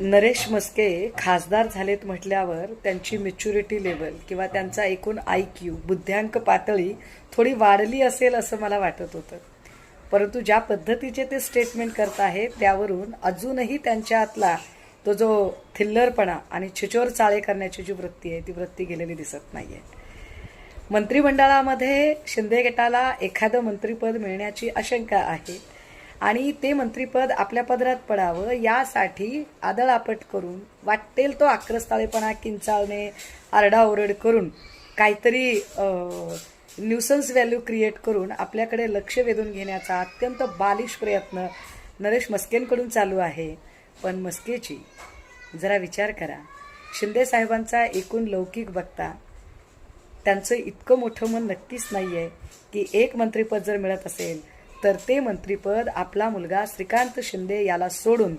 नरेश मस्के खासदार झालेत म्हटल्यावर त्यांची मेच्युरिटी लेवल किंवा त्यांचा एकूण आय क्यू बुद्ध्यांक पातळी थोडी वाढली असेल असं मला वाटत होतं. परंतु ज्या पद्धतीचे ते स्टेटमेंट करत आहेत त्यावरून अजूनही त्यांच्यातला तो जो थिल्लरपणा आणि छिचोर चाळे करण्याची जी वृत्ती आहे ती वृत्ती गेलेली दिसत नाही आहे मंत्रिमंडळामध्ये शिंदे गटाला एखादं मंत्रिपद मिळण्याची आशंका आहे. आणि ते मंत्रीपद आपल्या पदरात पडावं यासाठी आदळापट करून वाटेल तो आक्रस्ताळेपणा किंचाळणे आरडाओरड करून काहीतरी न्यूसन्स व्हॅल्यू क्रिएट करून आपल्याकडे लक्ष वेधून घेण्याचा अत्यंत बालिश प्रयत्न नरेश मस्केंकडून चालू आहे. पण मस्केची जरा विचार करा. शिंदे साहेबांचा एकूण लौकिक बघता त्यांचं इतकं मोठं मन नक्कीच नाही आहे की एक मंत्रिपद जर मिळत असेल तर ते मंत्रिपद आपला मुलगा श्रीकांत शिंदे याला सोडून